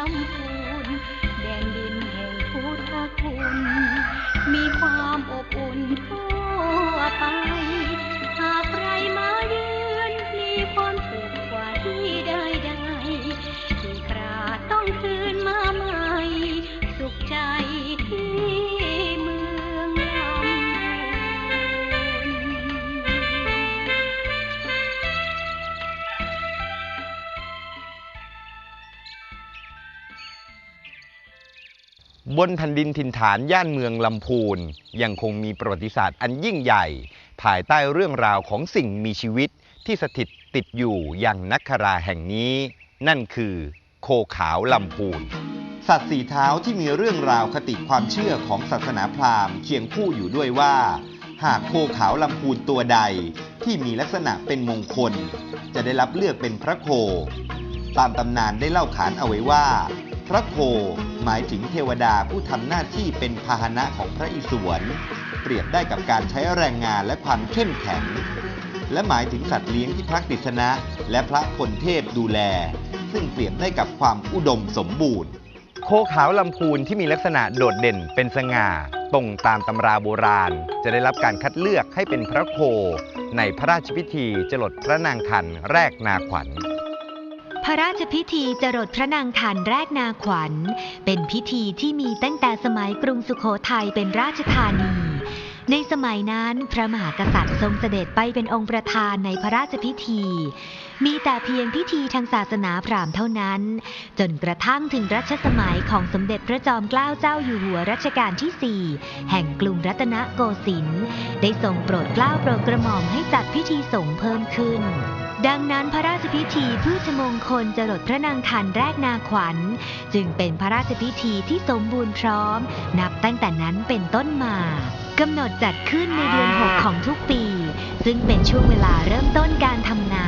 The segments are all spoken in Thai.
ล บนแผ่นดินถิ่นฐานย่านเมืองลำพูนยังคงมีประวัติศาสตร์อันยิ่งใหญ่ ภายใต้เรื่องราวของสิ่งมีชีวิตที่สถิตติดอยู่อย่างนักคราแห่งนี้ นั่นคือ โคขาวลำพูน สัตว์สีเท้าที่มีเรื่องราวคติความเชื่อของศาสนาพราหมณ์เคียงคู่อยู่ด้วยว่า หากโคขาวลำพูนตัวใดที่มีลักษณะเป็นมงคล จะได้รับเลือกเป็นพระโค ตามตำนานได้เล่าขานเอาไว้ว่า พระโคหมายถึงเทวดาผู้ทำหน้าที่เป็นพาหนะของพระอิศวร เปรียบได้กับการใช้แรงงานและความเข้มแข็ง และหมายถึงสัตว์เลี้ยงที่พระกฤษณะ และพระพลเทพดูแล ซึ่งเปรียบได้กับความอุดมสมบูรณ์ โคขาวลำพูนที่มีลักษณะโดดเด่นเป็นสง่าตรงตามตำราโบราณ จะได้รับการคัดเลือกให้เป็นพระโค ในพระราชพิธีจรดพระนางคันแรกนาขวัญ พระราชพิธีจรดพระนางคันแรกนาขวัญ เป็นพิธีที่มีตั้งแต่สมัยกรุงสุโขทัยเป็นราชธานี ในสมัยนั้นพระมหากษัตริย์ทรงเสด็จไปเป็นองค์ประธานในพระราชพิธี มีแต่เพียงพิธีทางศาสนาพราหมณ์เท่านั้น จนกระทั่งถึงรัชสมัยของสมเด็จพระจอมเกล้าเจ้าอยู่หัวรัชกาลที่4แห่งกรุงรัตนโกสินทร์ได้ทรงโปรดเกล้าโปรดกระหม่อมให้จัดพิธีสงฆ์เพิ่มขึ้น ดังนั้นพระราชพิธีพืชมงคลจรดพระนางคันแรกนาขวัญ จึงเป็นพระราชพิธีที่สมบูรณ์พร้อม นับตั้งแต่นั้นเป็นต้นมากำหนดจัดขึ้นในเดือน 6 ของทุกปี ซึ่งเป็นช่วงเวลาเริ่มต้นการทำนา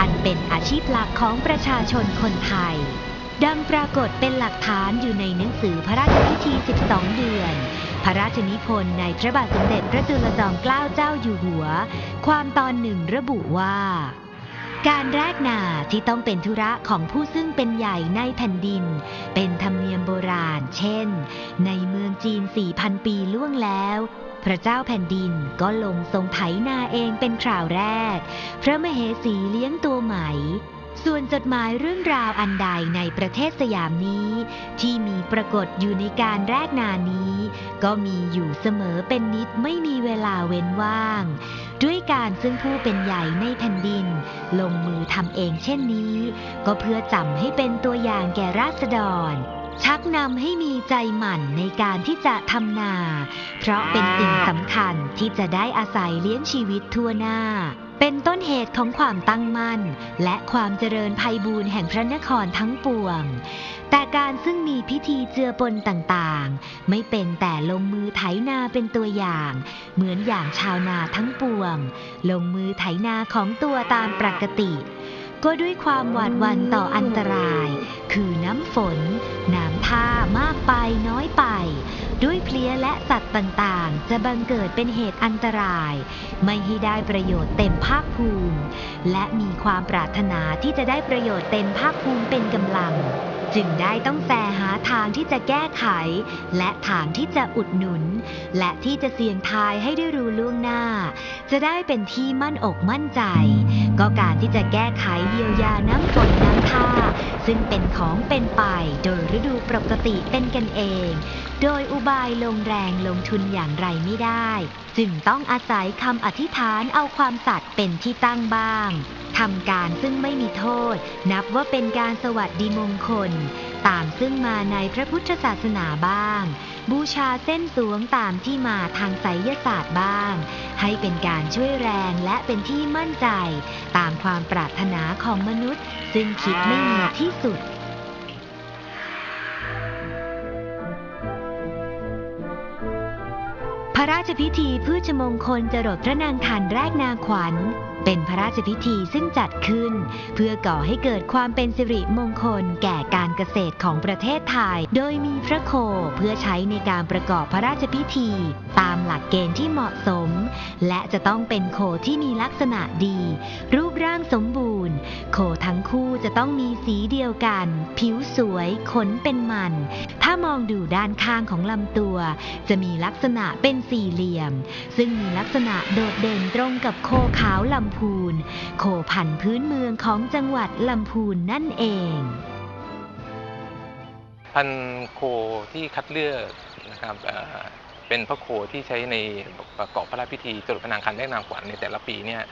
อันเป็นอาชีพหลักของประชาชนคนไทย ดังปรากฏเป็นหลักฐานอยู่ในหนังสือพระราชพิธี 12 เดือนพระราชนิพนธ์ในพระบาทสมเด็จพระจุลจอมเกล้าเจ้าอยู่หัว ความตอนหนึ่งระบุว่า การแรกนาที่ต้องเป็นธุระของผู้ซึ่งเป็นใหญ่ในแผ่นดิน เป็นธรรมเนียมโบราณ เช่น ในเมืองจีน 4,000 ปีล่วงแล้ว พระเจ้าแผ่นดินก็ลงทรงไถนาเองเป็นคราวแรก พระมเหสีเลี้ยงตัวไหม ส่วนจดหมายเรื่องราวอันใดในประเทศสยามนี้ ที่มีปรากฏอยู่ในการแรกนานี้ ก็มีอยู่เสมอเป็นนิดไม่มีเวลาเว้นว่าง ด้วยการซึ่งผู้เป็นใหญ่ในแผ่นดิน ลงมือทำเองเช่นนี้ ก็เพื่อจำให้เป็นตัวอย่างแก่ราษฎร ชักนำให้มีใจหมั่นในการที่จะทำนา เพราะเป็นสิ่งสำคัญที่จะได้อาศัยเลี้ยงชีวิตทั่วหน้า เป็นต้นเหตุของความตั้งมั่น และความเจริญภัยบูรณ์แห่งพระนครทั้งปวง แต่การซึ่งมีพิธีเจือปนต่างๆ ไม่เป็นแต่ลงมือไถนาเป็นตัวอย่าง เหมือนอย่างชาวนาทั้งปวง ลงมือไถนาของตัวตามปกติ ก็ด้วยความหวาดหวั่นต่ออันตราย คือน้ำฝน น้ำท่ามากไปน้อยไป ด้วยเพลี้ยและสัตว์ต่างๆ จะบังเกิดเป็นเหตุอันตราย ไม่ให้ได้ประโยชน์เต็มภาคภูมิ และมีความปรารถนาที่จะได้ประโยชน์เต็มภาคภูมิเป็นกำลัง จึงได้ต้องแสหาทางที่จะแก้ไข และทางที่จะอุดหนุน และที่จะเสี่ยงทายให้ได้รู้ล่วงหน้า จะได้เป็นที่มั่นอกมั่นใจ ก็การที่จะแก้ไขเยียวยาน้ำฝนน้ำท่า ซึ่งเป็นของเป็นไปโดยฤดูปกติเป็นกันเอง โดยอุบายลงแรงลงทุนอย่างไรไม่ได้ จึงต้องอาศัยคำอธิษฐานเอาความสัตย์เป็นที่ตั้งบ้าง ทำการซึ่งไม่มีโทษ นับว่าเป็นการสวัสดีมงคล ตามซึ่งมาในพระพุทธศาสนาบ้าง บูชาเส้นสวงตามที่มาทางไสยศาสตร์บ้าง ให้เป็นการช่วยแรงและเป็นที่มั่นใจ ตามความปรารถนาของมนุษย์ ซึ่งคิดไม่มีที่สุดพระ ชพิธีพืชมงคลจรดพระนางคันแรกนาขวัญ เป็นพระราชพิธีซึ่งจัดขึ้น เพื่อก่อให้เกิดความเป็นสิริมงคลแก่การเกษตรของประเทศไทย โดยมีพระโคเพื่อใช้ในการประกอบพระราชพิธี ตามหลักเกณฑ์ที่เหมาะสม และจะต้องเป็นโคที่มีลักษณะดี รูปร่างสมบูรณ์ โคทั้งคู่จะต้องมีสีเดียวกัน ผิวสวยขนเป็นมัน ถ้ามองดูด้านข้างของลำตัว จะมีลักษณะเป็นสี่เหลี่ยม ซึ่งมีลักษณะโดดเด่นตรงกับโคขาวลำพูน โคพันธุ์พื้นเมืองของจังหวัดลำพูนนั่นเอง พันธุ์โคที่คัดเลือกนะครับเป็นพระโคที่ใช้ในประกอบพระราชพิธีจรดพนางคันแรกนางขวัญในแต่ละปีเนี่ย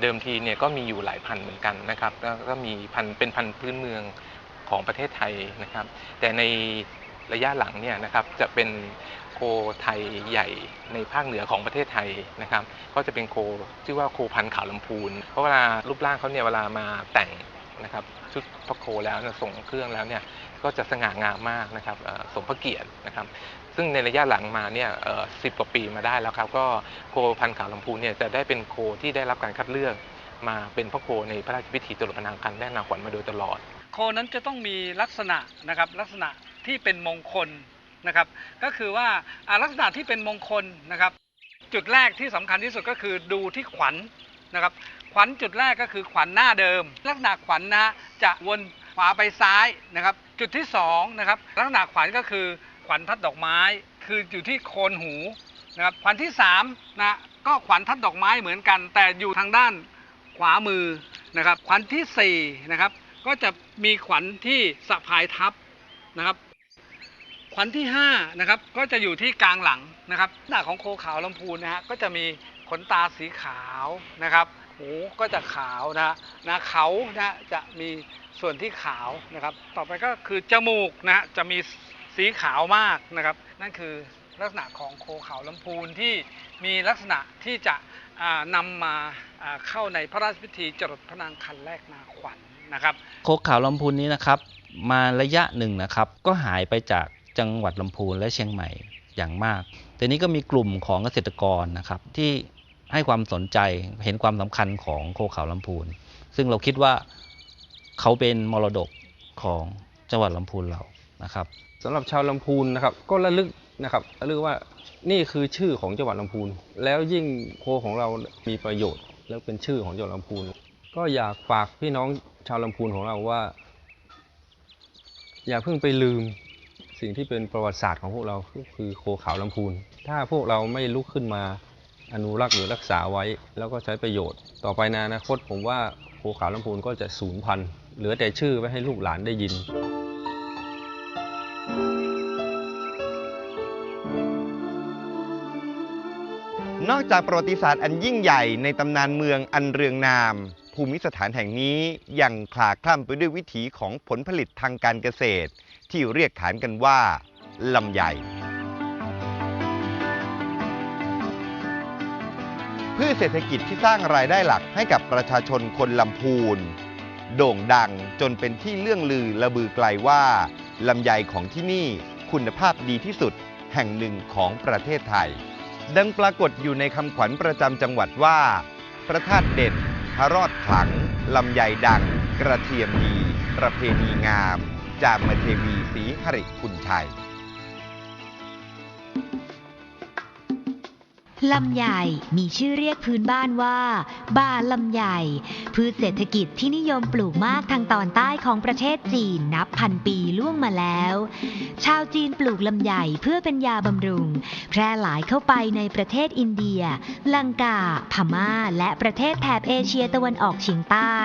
เดิมทีเนี่ยก็มีอยู่หลายพันเหมือนกันนะครับแล้วก็มีพันเป็นพันพื้นเมืองของประเทศไทยนะครับ แต่ในระยะหลังเนี่ยนะครับจะเป็น โคไทยใหญ่ในภาคเหนือของประเทศไทยนะครับ ก็จะเป็นโคชื่อว่าโคพันขาวลำพูน เพราะเวลารูปร่างเขาเนี่ยเวลามาแต่งนะครับชุดพระโคแล้วส่งเครื่องแล้วเนี่ยก็จะสง่างามมากนะครับสมพระเกียรตินะครับ ซึ่งในระยะหลังมาเนี่ยสิบกว่าปีมาได้แล้วครับ ก็โคพันขาวลำพูนเนี่ยจะได้เป็นโคที่ได้รับการคัดเลือกมาเป็นพระโคในพระราชพิธีตรวจพนางคันแรกนางขวัญมาโดยตลอด โคนั้นจะต้องมีลักษณะนะครับลักษณะที่เป็นมงคล นะครับ ก็คือว่าลักษณะที่เป็นมงคลนะครับ จุดแรกที่สำคัญที่สุดก็คือดูที่ขวัญนะครับ ขวัญจุดแรกก็คือขวัญหน้าเดิม ลักษณะขวัญนะฮะจะวนขวาไปซ้ายนะครับ จุดที่สองนะครับลักษณะขวัญก็คือขวัญทัดดอกไม้ คืออยู่ที่โคนหูนะครับขวัญที่สามนะก็ขวัญทัดดอกไม้เหมือนกัน แต่อยู่ทางด้านขวามือนะครับขวัญที่สี่นะครับก็จะมีขวัญที่สะพายทับนะครับ ขวัญที่5นะครับก็จะอยู่ที่กลางหลังนะครับหน้าของโคขาวลำพูนนะฮะก็จะมีขนตาสีขาวนะครับหูก็จะขาวนะนะเขานะจะมีส่วนที่ขาวนะครับ ต่อไปก็คือจมูกนะจะมีสีขาวมากนะครับ นั่นคือลักษณะของโคขาวลำพูนที่มีลักษณะที่จะอ่านำมาเข้าในพระราชพิธีจรดพระนางคันแรกนาขวัญนะครับ โคขาวลำพูนนี้นะครับ มาระยะหนึ่งนะครับ ก็หายไปจาก จังหวัดลำพูนและเชียงใหม่อย่างมากแต่นี้ก็มีกลุ่มของเกษตรกรนะครับที่ให้ความสนใจเห็นความสำคัญของโคขาวลำพูน ซึ่งเราคิดว่าเขาเป็นมรดกของจังหวัดลำพูนเรานะครับสำหรับชาวลำพูนนะครับก็ระลึกนะครับระลึกว่านี่คือชื่อของจังหวัดลำพูน แล้วยิ่งโคของเรามีประโยชน์ แล้วเป็นชื่อของจังหวัดลำพูน ก็อยากฝากพี่น้องชาวลำพูนของเราว่า อย่าเพิ่งไปลืม สิ่งที่เป็นประวัติศาสตร์ของพวกเราก็คือโคขาวลำพูน ถ้าพวกเราไม่ลุกขึ้นมาอนุรักษ์หรือรักษาไว้ แล้วก็ใช้ประโยชน์ ต่อไปในอนาคตผมว่าโคขาวลำพูนก็จะสูญพันธุ์เหลือแต่ชื่อไว้ให้ลูกหลานได้ยินนอกจากประวัติศาสตร์อันยิ่งใหญ่ในตำนานเมืองอันเรืองนาม ภูมิสถานแห่งนี้ยังคลาคล่ำไปด้วยวิถีของผลผลิตทางการเกษตร ที่เรียกขานกันว่าลำไยพืชเศรษฐกิจที่สร้างรายได้หลักให้กับประชาชนคนลำพูน โด่งดังจนเป็นที่เลื่องลือระบือไกลว่าลำไยของที่นี่คุณภาพดีที่สุดแห่งหนึ่งของประเทศไทย ดังปรากฏอยู่ในคำขวัญประจำจังหวัดว่า พระธาตุเด่นพระรอดขลังลำไยดัง กระเทียมดี ประเพณีงาม จามเทวีศรีหริคุณชัย ลำไยมีชื่อเรียกพื้นบ้านว่า บาลำไยพืชเศรษฐกิจที่นิยมปลูกมากทางตอนใต้ของประเทศจีนนับพันปีล่วงมาแล้ว ชาวจีนปลูกลำไยเพื่อเป็นยาบำรุง แพร่หลายเข้าไปในประเทศอินเดีย ลังกา พม่า และประเทศแถบเอเชียตะวันออกเฉียงใต้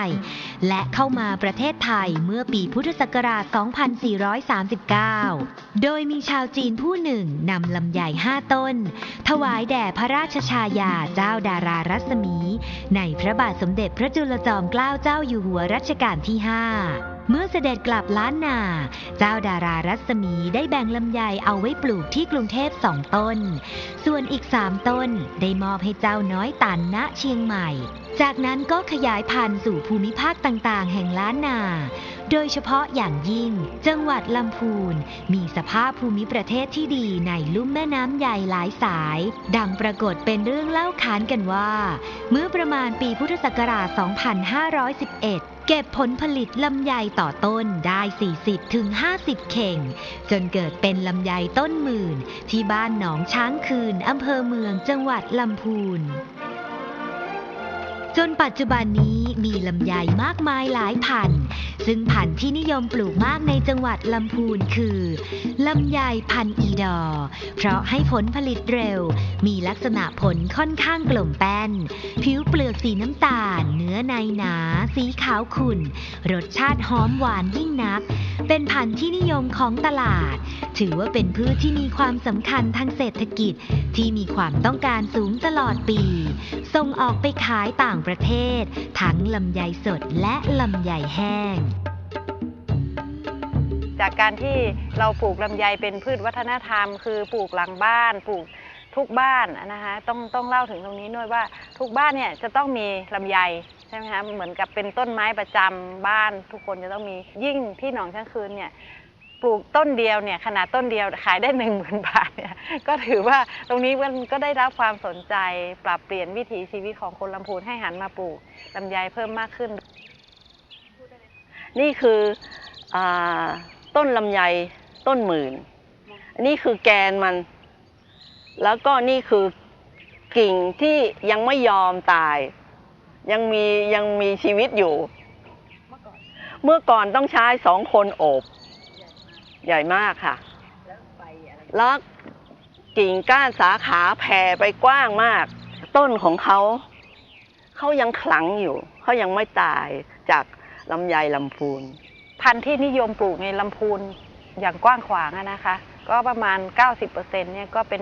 และเข้ามาประเทศไทยเมื่อปีพุทธศักราช 2439 โดยมีชาวจีนผู้หนึ่งนำลำไยห้าต้น ถวายแด่พระราชชายาเจ้าดารารัศมี ในพระบาทสมเด็จพระจุลจอมเกล้าเจ้าอยู่หัวรัชกาลที่5เมื่อเสด็จกลับล้านนา เจ้าดารารัศมีได้แบ่งลำไยเอาไว้ปลูกที่กรุงเทพสองต้น ส่วนอีกสามต้นได้มอบให้เจ้าน้อยตันณเชียงใหม่ จากนั้นก็ขยายพันธุ์สู่ภูมิภาคต่างๆ แห่งล้านนา โดยเฉพาะอย่างยิ่ง จังหวัดลำพูน มีสภาพภูมิประเทศที่ดีในลุ่มแม่น้ำใหญ่หลายสาย ดังปรากฏเป็นเรื่องเล่าขานกันว่า เมื่อประมาณปีพุทธศักราช 2511เก็บผลผลิตลำไยต่อต้นได้ 40ถึง50เข่ง จนเกิดเป็นลำไยต้นหมื่น ที่บ้านหนองช้างคืนอำเภอเมืองจังหวัดลำพูน จนปัจจุบันนี้ มีลำไยมากมายหลายพันธุ์ ซึ่งพันธุ์ที่นิยมปลูกมากในจังหวัดลำพูนคือลำไยพันธุ์อีดอ เพราะให้ผลผลิตเร็ว มีลักษณะผลค่อนข้างกลมแป้น ผิวเปลือกสีน้ำตาล เนื้อในหนา สีขาวขุ่น รสชาติหอมหวานยิ่งนัก เป็นพันธุ์ที่นิยมของตลาด ถือว่าเป็นพืชที่มีความสำคัญทางเศรษฐกิจที่มีความต้องการสูงตลอดปี ส่งออกไปขายต่างประเทศทั้งลำไยสดและลำไยแห้ง จากการที่เราปลูกลำไยเป็นพืชวัฒนธรรม คือปลูกหลังบ้านปลูกทุกบ้านนะคะต้องต้องเล่าถึงตรงนี้ด้วยว่าทุกบ้านเนี่ยจะต้องมีลำไยใช่ไหมคะเหมือนกับเป็นต้นไม้ประจำบ้าน ทุกคนจะต้องมียิ่งที่หนองช้างคืนเนี่ย ปลูกต้นเดียวเนี่ยขนาดต้นเดียวขายได้หนึ่งหมื่นบาทเนี่ยก็ถือว่าตรงนี้มันก็ได้รับความสนใจปรับเปลี่ยนวิถีชีวิตของคนลำพูนให้หันมาปลูกลำไยเพิ่มมากขึ้น นี่คืออต้นลำไยต้นหมื่น นี่คือแกนมัน แล้วก็นี่คือกิ่งที่ยังไม่ยอมตาย ยังมียังมีชีวิตอยู่ เมื่อก่อนต้องใช้สองคนโอบ ใหญ่มากค่ะ แล้วกิ่งก้านสาขาแผ่ไปกว้างมาก ต้นของเขา เขายังขลังอยู่ เขายังไม่ตายจากลำไยลำพูน พันธุ์ที่นิยมปลูกในลำพูนอย่างกว้างขวางนะคะ ก็ประมาณ 90%เนี่ยก็เป็น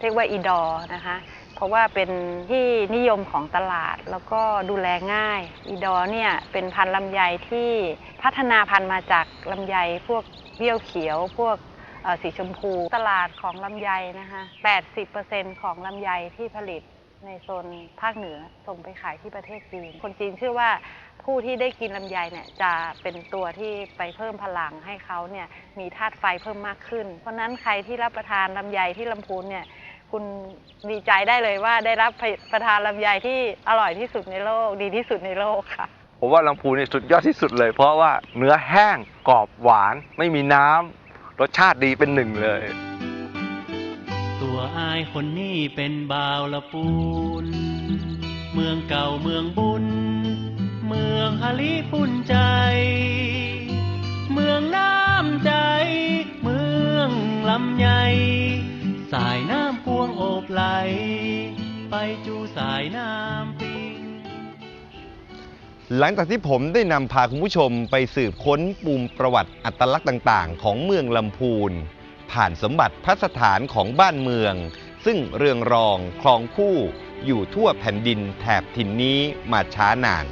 เรียกว่าอีดอ์นะคะ เพราะว่าเป็นที่นิยมของตลาดแล้วก็ดูแลง่าย อีดอเนี่ยเป็นพันธุ์ลำไยที่พัฒนาพันธุ์มาจากลำไยพวกเบี้ยวเขียว พวกสีชมพูตลาดของลำไยนะคะ80%ของลำไยที่ผลิตในโซนภาคเหนือส่งไปขายที่ประเทศจีน คนจีนเชื่อว่าผู้ที่ได้กินลำไยเนี่ยจะเป็นตัวที่ไปเพิ่มพลังให้เขาเนี่ยมีธาตุไฟเพิ่มมากขึ้น เพราะนั้นใครที่รับประทานลำไยที่ลำพูนเนี่ย คุณดีใจได้เลยว่าได้รับประทานลำไยที่อร่อยที่สุดในโลก ดีที่สุดในโลกค่ะ ผมว่าลำพูนนี่สุดยอดที่สุดเลย เพราะว่าเนื้อแห้งกรอบหวานไม่มีน้ำรสชาติดีเป็นหนึ่งเลย ตัวอายคนนี้เป็นบ่าวละปูน เมืองเก่าเมืองบุญ เมืองฮาลิปุ่นใจ เมืองน้ำใจ เมืองลำไยสายน้ำ จูสายน้ำปิง หลังจากที่ผมได้นำพาคุณผู้ชมไปสืบค้นปุ่มประวัติอัตลักษณ์ต่าง ๆ ของเมืองลำพูน ผ่านสมบัติพระสถานของบ้านเมือง ซึ่งเรืองรองคลองคู่อยู่ทั่วแผ่นดินแถบถิ่นนี้มาช้านาน